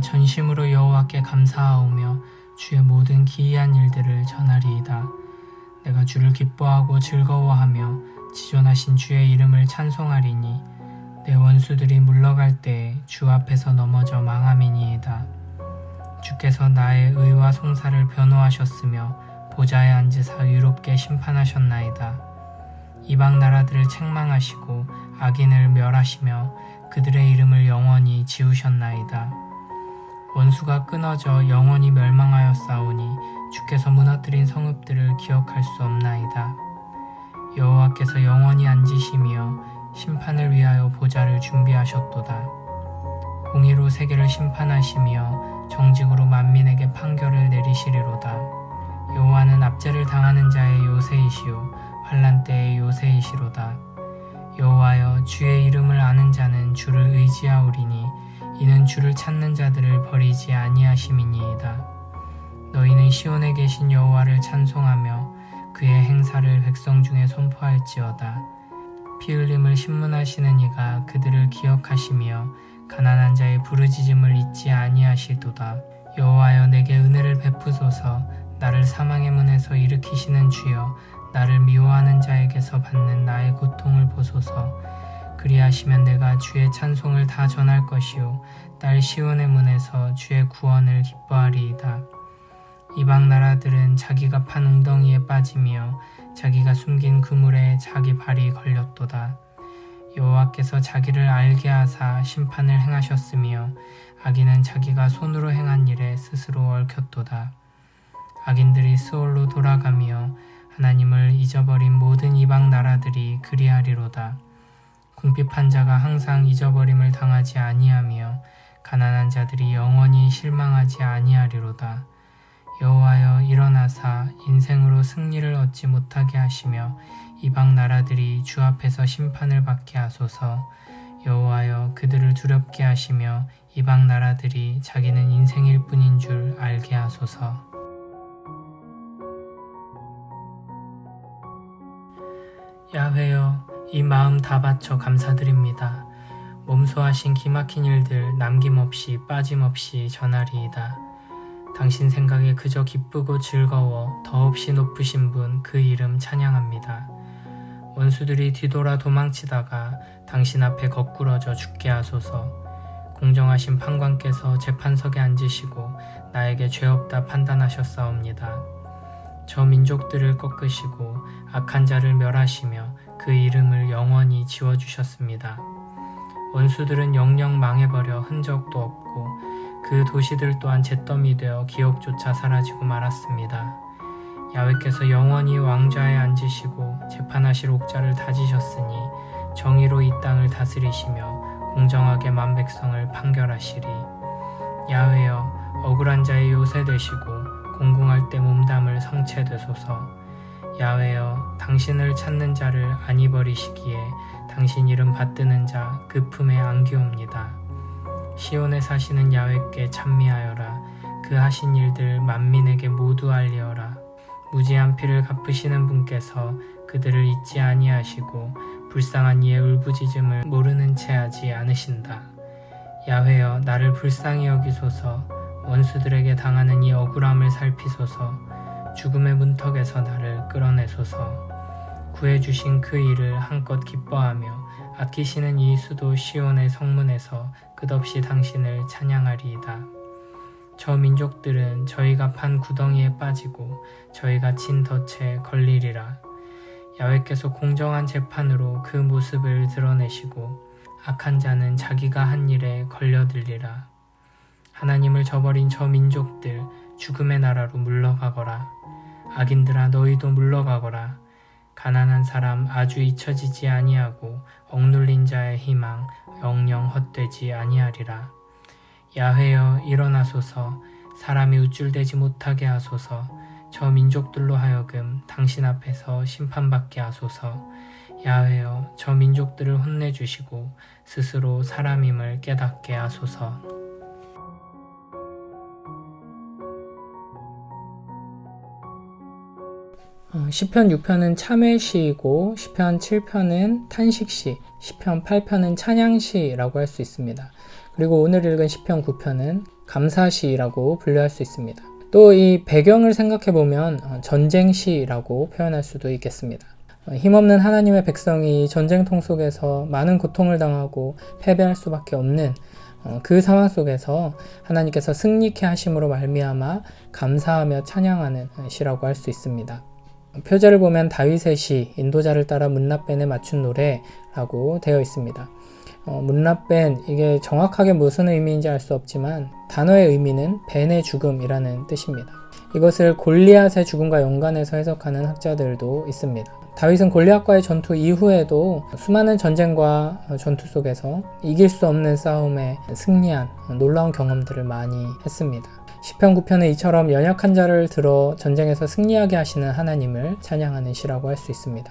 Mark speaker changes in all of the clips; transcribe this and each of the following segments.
Speaker 1: 전심으로 여호와께 감사하오며 주의 모든 기이한 일들을 전하리이다. 내가 주를 기뻐하고 즐거워하며 지존하신 주의 이름을 찬송하리니 내 원수들이 물러갈 때에 주 앞에서 넘어져 망함이니이다. 주께서 나의 의와 송사를 변호하셨으며 보좌에 앉으사 유롭게 심판하셨나이다. 이방 나라들을 책망하시고 악인을 멸하시며 그들의 이름을 영원히 지우셨나이다. 원수가 끊어져 영원히 멸망하였사오니 주께서 무너뜨린 성읍들을 기억할 수 없나이다. 여호와께서 영원히 앉으시며 심판을 위하여 보좌를 준비하셨도다. 공의로 세계를 심판하시며 정직으로 만민에게 판결을 내리시리로다. 여호와는 압제를 당하는 자의 요새이시요 환란 때의 요새이시로다. 여호와여 주의 이름을 아는 자는 주를 의지하오리니 이는 주를 찾는 자들을 버리지 아니하심이니이다. 너희는 시온에 계신 여호와를 찬송하며 그의 행사를 백성 중에 선포할지어다. 피 흘림을 신문하시는 이가 그들을 기억하시며 가난한 자의 부르짖음을 잊지 아니하시도다. 여호와여 내게 은혜를 베푸소서 나를 사망의 문에서 일으키시는 주여 나를 미워하는 자에게서 받는 나의 고통을 보소서. 그리하시면 내가 주의 찬송을 다 전할 것이요 딸 시온의 문에서 주의 구원을 기뻐하리이다. 이방 나라들은 자기가 판 웅덩이에 빠지며 자기가 숨긴 그물에 자기 발이 걸렸도다. 여호와께서 자기를 알게 하사 심판을 행하셨으며 악인은 자기가 손으로 행한 일에 스스로 얽혔도다. 악인들이 스올로 돌아가며 하나님을 잊어버린 모든 이방 나라들이 그리하리로다. 궁핍한 자가 항상 잊어버림을 당하지 아니하며 가난한 자들이 영원히 실망하지 아니하리로다. 여호와여 일어나사 인생으로 승리를 얻지 못하게 하시며 이방 나라들이 주 앞에서 심판을 받게 하소서. 여호와여 그들을 두렵게 하시며 이방 나라들이 자기는 인생일 뿐인 줄 알게 하소서. 야훼여 이 마음 다 바쳐 감사드립니다. 몸소하신 기막힌 일들 남김없이 빠짐없이 전하리이다. 당신 생각에 그저 기쁘고 즐거워 더없이 높으신 분 그 이름 찬양합니다. 원수들이 뒤돌아 도망치다가 당신 앞에 거꾸러져 죽게 하소서. 공정하신 판관께서 재판석에 앉으시고 나에게 죄 없다 판단하셨사옵니다. 저 민족들을 꺾으시고 악한 자를 멸하시며 그 이름을 영원히 지워주셨습니다. 원수들은 영영 망해버려 흔적도 없고 그 도시들 또한 잿더미 되어 기억조차 사라지고 말았습니다. 야외께서 영원히 왕좌에 앉으시고 재판하실 옥자를 다지셨으니 정의로 이 땅을 다스리시며 공정하게 만 백성을 판결하시리. 야외여 억울한 자의 요새 되시고 공공할 때 몸담을 성체 되소서. 야외여 당신을 찾는 자를 아니 버리시기에 당신 이름 받드는 자 그 품에 안기옵니다. 시온에 사시는 야외께 찬미하여라. 그 하신 일들 만민에게 모두 알리어라. 무지한 피를 갚으시는 분께서 그들을 잊지 아니하시고 불쌍한 이의 울부짖음을 모르는 채 하지 않으신다. 야훼여 나를 불쌍히 여기소서 원수들에게 당하는 이 억울함을 살피소서 죽음의 문턱에서 나를 끌어내소서 구해주신 그 일을 한껏 기뻐하며 아끼시는 이 수도 시온의 성문에서 끝없이 당신을 찬양하리이다. 저 민족들은 저희가 판 구덩이에 빠지고 저희가 친 덫에 걸리리라. 야외께서 공정한 재판으로 그 모습을 드러내시고 악한 자는 자기가 한 일에 걸려들리라. 하나님을 저버린 저 민족들 죽음의 나라로 물러가거라. 악인들아 너희도 물러가거라. 가난한 사람 아주 잊혀지지 아니하고 억눌린 자의 희망 영영 헛되지 아니하리라. 야훼여 일어나소서 사람이 우쭐대지 못하게 하소서 저 민족들로 하여금 당신 앞에서 심판받게 하소서 야훼여 저 민족들을 혼내주시고 스스로 사람임을 깨닫게 하소서 어, 시편 6편은 참회시이고 시편 7편은 탄식시, 시편 8편은 찬양시라고 할 수 있습니다. 그리고 오늘 읽은 시편 9편은 감사시라고 분류할 수 있습니다. 또 이 배경을 생각해 보면 어, 전쟁시라고 표현할 수도 있겠습니다. 어, 힘없는 하나님의 백성이 전쟁통 속에서 많은 고통을 당하고 패배할 수밖에 없는 어, 그 상황 속에서 하나님께서 승리케 하심으로 말미암아 감사하며 찬양하는 시라고 할 수 있습니다. 표제를 보면 다윗의 시 인도자를 따라 문나벤에 맞춘 노래라고 되어 있습니다. 어, 문나벤 이게 정확하게 무슨 의미인지 알 수 없지만 단어의 의미는 벤의 죽음이라는 뜻입니다. 이것을 골리앗의 죽음과 연관해서 해석하는 학자들도 있습니다. 다윗은 골리앗과의 전투 이후에도 수많은 전쟁과 전투 속에서 이길 수 없는 싸움에 승리한 놀라운 경험들을 많이 했습니다. 시편 9편은 이처럼 연약한 자를 들어 전쟁에서 승리하게 하시는 하나님을 찬양하는 시라고 할 수 있습니다.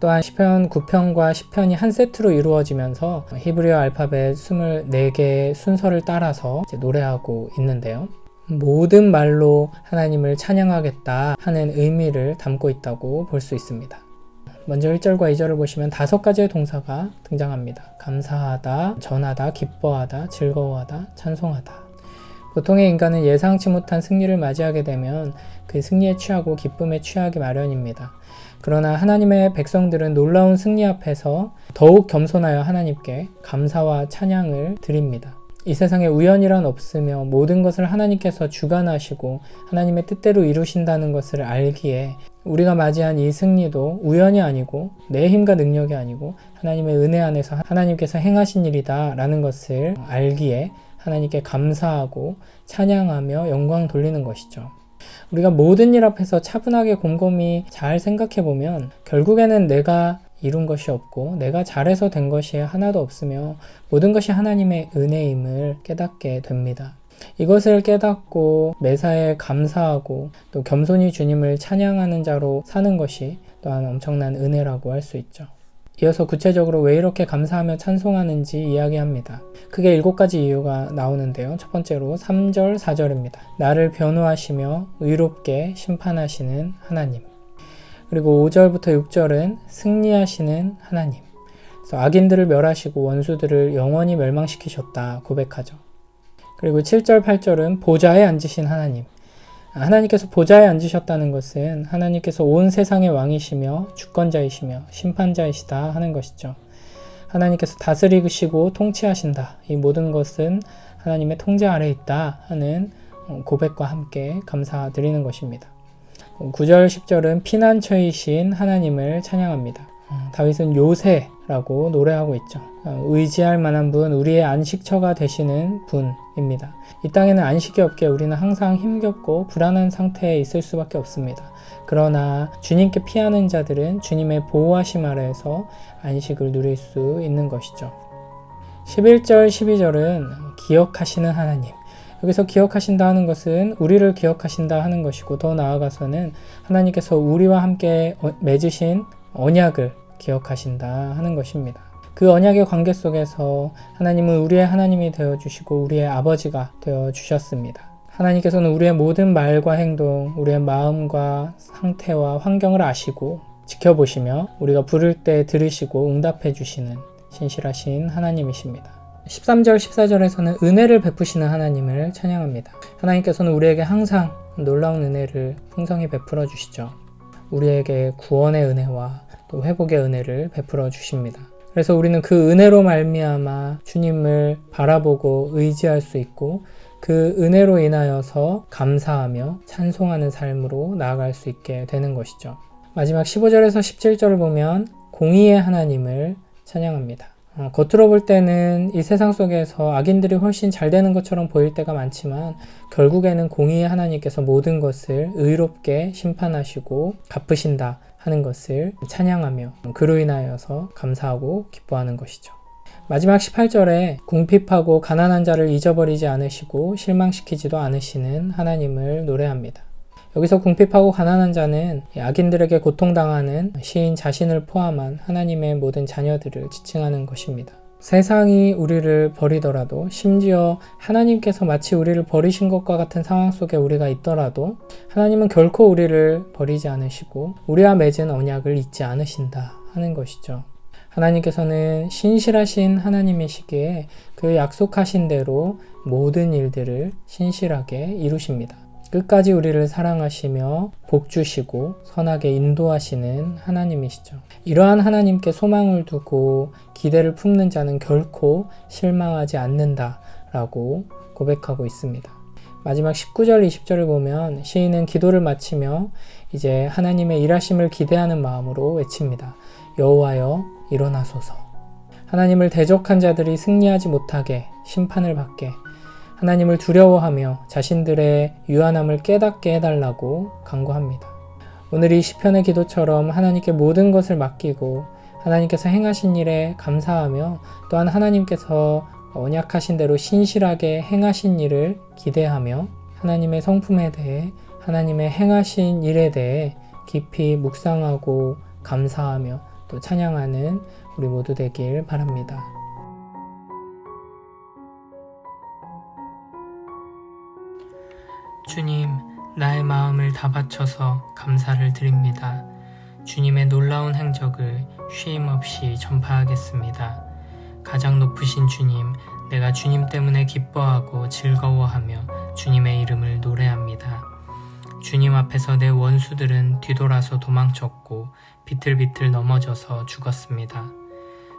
Speaker 1: 또한 시편 9편과 10편이 한 세트로 이루어지면서 히브리어 알파벳 24개의 순서를 따라서 노래하고 있는데요. 모든 말로 하나님을 찬양하겠다 하는 의미를 담고 있다고 볼 수 있습니다. 먼저 1절과 2절을 보시면 다섯 가지의 동사가 등장합니다. 감사하다, 전하다, 기뻐하다, 즐거워하다, 찬송하다. 보통의 인간은 예상치 못한 승리를 맞이하게 되면 그 승리에 취하고 기쁨에 취하기 마련입니다. 그러나 하나님의 백성들은 놀라운 승리 앞에서 더욱 겸손하여 하나님께 감사와 찬양을 드립니다. 이 세상에 우연이란 없으며 모든 것을 하나님께서 주관하시고 하나님의 뜻대로 이루신다는 것을 알기에 우리가 맞이한 이 승리도 우연이 아니고 내 힘과 능력이 아니고 하나님의 은혜 안에서 하나님께서 행하신 일이다 라는 것을 알기에 하나님께 감사하고 찬양하며 영광 돌리는 것이죠. 우리가 모든 일 앞에서 차분하게 곰곰이 잘 생각해 보면 결국에는 내가 이룬 것이 없고 내가 잘해서 된 것이 하나도 없으며 모든 것이 하나님의 은혜임을 깨닫게 됩니다. 이것을 깨닫고 매사에 감사하고 또 겸손히 주님을 찬양하는 자로 사는 것이 또한 엄청난 은혜라고 할 수 있죠. 이어서 구체적으로 왜 이렇게 감사하며 찬송하는지 이야기합니다. 크게 일곱 가지 이유가 나오는데요. 첫 번째로 3절, 4절입니다. 나를 변호하시며 의롭게 심판하시는 하나님. 그리고 5절부터 6절은 승리하시는 하나님. 그래서 악인들을 멸하시고 원수들을 영원히 멸망시키셨다 고백하죠. 그리고 7절, 8절은 보좌에 앉으신 하나님. 하나님께서 보좌에 앉으셨다는 것은 하나님께서 온 세상의 왕이시며 주권자이시며 심판자이시다 하는 것이죠. 하나님께서 다스리시고 통치하신다. 이 모든 것은 하나님의 통제 아래 있다 하는 고백과 함께 감사드리는 것입니다. 9절, 10절은 피난처이신 하나님을 찬양합니다. 다윗은 요새 라고 노래하고 있죠. 의지할 만한 분, 우리의 안식처가 되시는 분입니다. 이 땅에는 안식이 없게 우리는 항상 힘겹고 불안한 상태에 있을 수밖에 없습니다. 그러나 주님께 피하는 자들은 주님의 보호하심 아래에서 안식을 누릴 수 있는 것이죠. 11절, 12절은 기억하시는 하나님. 여기서 기억하신다 하는 것은 우리를 기억하신다 하는 것이고 더 나아가서는 하나님께서 우리와 함께 어, 맺으신 언약을 기억하신다 하는 것입니다. 그 언약의 관계 속에서 하나님은 우리의 하나님이 되어 주시고 우리의 아버지가 되어 주셨습니다. 하나님께서는 우리의 모든 말과 행동, 우리의 마음과 상태와 환경을 아시고 지켜보시며 우리가 부를 때 들으시고 응답해 주시는 신실하신 하나님이십니다. 13절, 14절에서는 은혜를 베푸시는 하나님을 찬양합니다. 하나님께서는 우리에게 항상 놀라운 은혜를 풍성히 베풀어 주시죠. 우리에게 구원의 은혜와 또 회복의 은혜를 베풀어 주십니다. 그래서 우리는 그 은혜로 말미암아 주님을 바라보고 의지할 수 있고 그 은혜로 인하여서 감사하며 찬송하는 삶으로 나아갈 수 있게 되는 것이죠. 마지막 15절에서 17절을 보면 공의의 하나님을 찬양합니다. 어, 겉으로 볼 때는 이 세상 속에서 악인들이 훨씬 잘 되는 것처럼 보일 때가 많지만 결국에는 공의의 하나님께서 모든 것을 의롭게 심판하시고 갚으신다 하는 것을 찬양하며 그로 인하여서 감사하고 기뻐하는 것이죠. 마지막 18절에 궁핍하고 가난한 자를 잊어버리지 않으시고 실망시키지도 않으시는 하나님을 노래합니다. 여기서 궁핍하고 가난한 자는 악인들에게 고통당하는 시인 자신을 포함한 하나님의 모든 자녀들을 지칭하는 것입니다. 세상이 우리를 버리더라도 심지어 하나님께서 마치 우리를 버리신 것과 같은 상황 속에 우리가 있더라도 하나님은 결코 우리를 버리지 않으시고 우리와 맺은 언약을 잊지 않으신다 하는 것이죠. 하나님께서는 신실하신 하나님이시기에 그 약속하신 대로 모든 일들을 신실하게 이루십니다. 끝까지 우리를 사랑하시며 복 주시고 선하게 인도하시는 하나님이시죠. 이러한 하나님께 소망을 두고 기대를 품는 자는 결코 실망하지 않는다 라고 고백하고 있습니다. 마지막 19절, 20절을 보면 시인은 기도를 마치며 이제 하나님의 일하심을 기대하는 마음으로 외칩니다. 여호와여 일어나소서. 하나님을 대적한 자들이 승리하지 못하게 심판을 받게 하나님을 두려워하며 자신들의 유한함을 깨닫게 해달라고 간구합니다. 오늘 이 시편의 기도처럼 하나님께 모든 것을 맡기고 하나님께서 행하신 일에 감사하며 또한 하나님께서 언약하신 대로 신실하게 행하신 일을 기대하며 하나님의 성품에 대해 하나님의 행하신 일에 대해 깊이 묵상하고 감사하며 또 찬양하는 우리 모두 되길 바랍니다. 주님, 나의 마음을 다 바쳐서 감사를 드립니다. 주님의 놀라운 행적을 쉼 없이 전파하겠습니다. 가장 높으신 주님, 내가 주님 때문에 기뻐하고 즐거워하며 주님의 이름을 노래합니다. 주님 앞에서 내 원수들은 뒤돌아서 도망쳤고 비틀비틀 넘어져서 죽었습니다.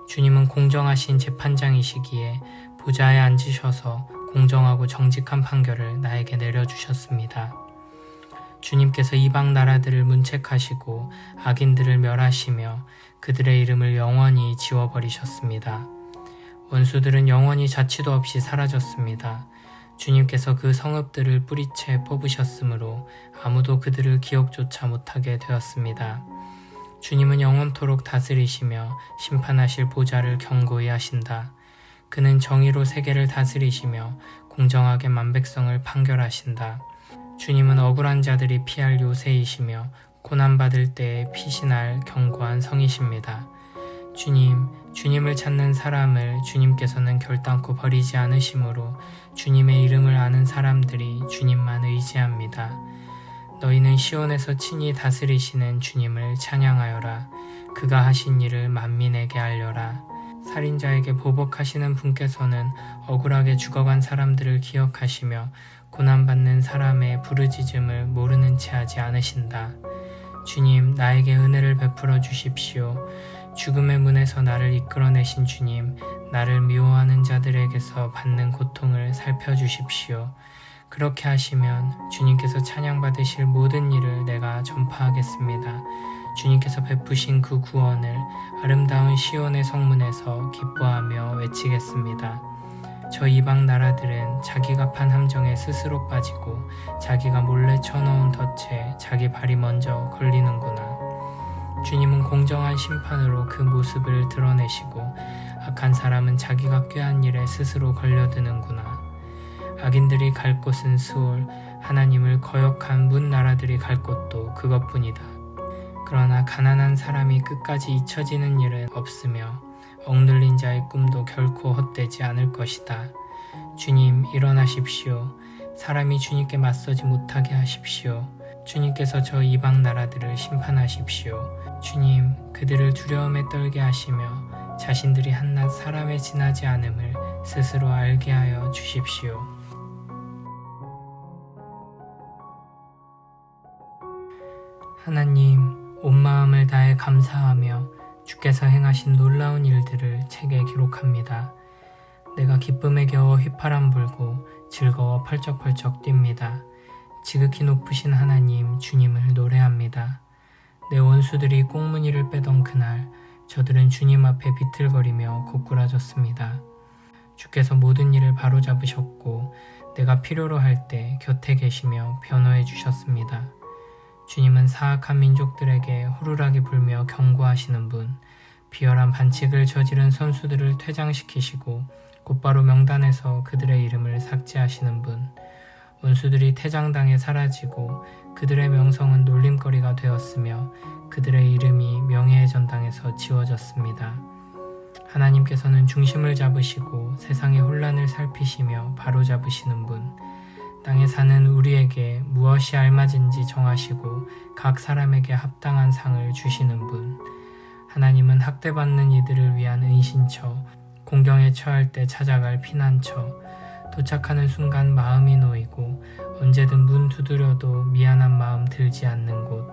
Speaker 1: 주님은 공정하신 재판장이시기에 보좌에 앉으셔서 공정하고 정직한 판결을 나에게 내려주셨습니다. 주님께서 이방 나라들을 문책하시고 악인들을 멸하시며 그들의 이름을 영원히 지워버리셨습니다. 원수들은 영원히 자취도 없이 사라졌습니다. 주님께서 그 성읍들을 뿌리채 뽑으셨으므로 아무도 그들을 기억조차 못하게 되었습니다. 주님은 영원토록 다스리시며 심판하실 보좌를 경고히 하신다. 그는 정의로 세계를 다스리시며 공정하게 만백성을 판결하신다. 주님은 억울한 자들이 피할 요새이시며 고난받을 때에 피신할 견고한 성이십니다. 주님, 주님을 찾는 사람을 주님께서는 결단코 버리지 않으시므로 주님의 이름을 아는 사람들이 주님만 의지합니다. 너희는 시온에서 친히 다스리시는 주님을 찬양하여라. 그가 하신 일을 만민에게 알려라. 살인자에게 보복하시는 분께서는 억울하게 죽어간 사람들을 기억하시며 고난받는 사람의 부르짖음을 모르는 채 하지 않으신다. 주님, 나에게 은혜를 베풀어 주십시오. 죽음의 문에서 나를 이끌어내신 주님, 나를 미워하는 자들에게서 받는 고통을 살펴주십시오. 그렇게 하시면 주님께서 찬양받으실 모든 일을 내가 전파하겠습니다. 주님께서 베푸신 그 구원을 아름다운 시온의 성문에서 기뻐하며 외치겠습니다. 저 이방 나라들은 자기가 판 함정에 스스로 빠지고 자기가 몰래 쳐놓은 덫에 자기 발이 먼저 걸리는구나. 주님은 공정한 심판으로 그 모습을 드러내시고 악한 사람은 자기가 꾀한 일에 스스로 걸려드는구나. 악인들이 갈 곳은 수올, 하나님을 거역한 문 나라들이 갈 곳도 그것뿐이다. 그러나 가난한 사람이 끝까지 잊혀지는 일은 없으며 억눌린 자의 꿈도 결코 헛되지 않을 것이다. 주님, 일어나십시오. 사람이 주님께 맞서지 못하게 하십시오. 주님께서 저 이방 나라들을 심판하십시오. 주님, 그들을 두려움에 떨게 하시며 자신들이 한낱 사람에 지나지 않음을 스스로 알게 하여 주십시오. 하나님, 온 마음을 다해 감사하며 주께서 행하신 놀라운 일들을 책에 기록합니다. 내가 기쁨에 겨워 휘파람 불고 즐거워 펄쩍펄쩍 뜁니다. 지극히 높으신 하나님 주님을 노래합니다. 내 원수들이 꽁무니를 빼던 그날 저들은 주님 앞에 비틀거리며 고꾸라졌습니다. 주께서 모든 일을 바로잡으셨고 내가 필요로 할 때 곁에 계시며 변호해 주셨습니다. 주님은 사악한 민족들에게 호루라기 불며 경고하시는 분, 비열한 반칙을 저지른 선수들을 퇴장시키시고 곧바로 명단에서 그들의 이름을 삭제하시는 분, 원수들이 태장당에 사라지고 그들의 명성은 놀림거리가 되었으며 그들의 이름이 명예의 전당에서 지워졌습니다. 하나님께서는 중심을 잡으시고 세상의 혼란을 살피시며 바로잡으시는 분, 땅에 사는 우리에게 무엇이 알맞은지 정하시고 각 사람에게 합당한 상을 주시는 분, 하나님은 학대받는 이들을 위한 은신처, 공경에 처할 때 찾아갈 피난처, 도착하는 순간 마음이 놓이고 언제든 문 두드려도 미안한 마음 들지 않는 곳,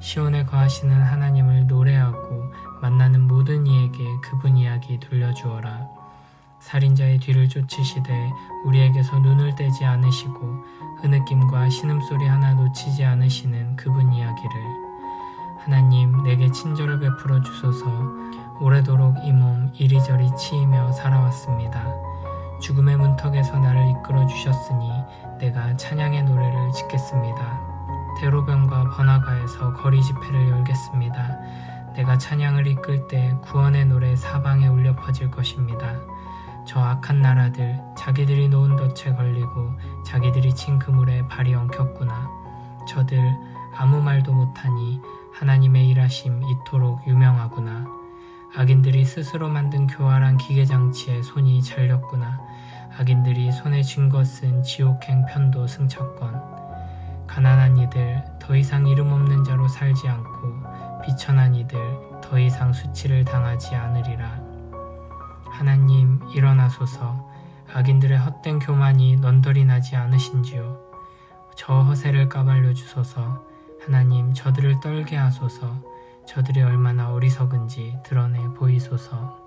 Speaker 1: 시온에 거하시는 하나님을 노래하고 만나는 모든 이에게 그분 이야기 들려주어라. 살인자의 뒤를 쫓으시되 우리에게서 눈을 떼지 않으시고 흐느낌과 신음소리 하나 놓치지 않으시는 그분 이야기를 하나님 내게 친절을 베풀어 주소서 오래도록 이 몸 이리저리 치이며 살아왔습니다. 죽음의 문턱에서 나를 이끌어 주셨으니 내가 찬양의 노래를 짓겠습니다. 대로변과 번화가에서 거리 집회를 열겠습니다. 내가 찬양을 이끌 때 구원의 노래 사방에 울려 퍼질 것입니다. 저 악한 나라들 자기들이 놓은 덫에 걸리고 자기들이 친 그물에 발이 엉켰구나. 저들 아무 말도 못하니 하나님의 일하심 이토록 유명하구나. 악인들이 스스로 만든 교활한 기계장치에 손이 잘렸구나. 악인들이 손에 쥔 것은 지옥행 편도 승차권. 가난한 이들 더 이상 이름 없는 자로 살지 않고 비천한 이들 더 이상 수치를 당하지 않으리라. 하나님 일어나소서. 악인들의 헛된 교만이 넌덜이 나지 않으신지요. 저 허세를 까발려 주소서. 하나님 저들을 떨게 하소서. 저들이 얼마나 어리석은지 드러내 보이소서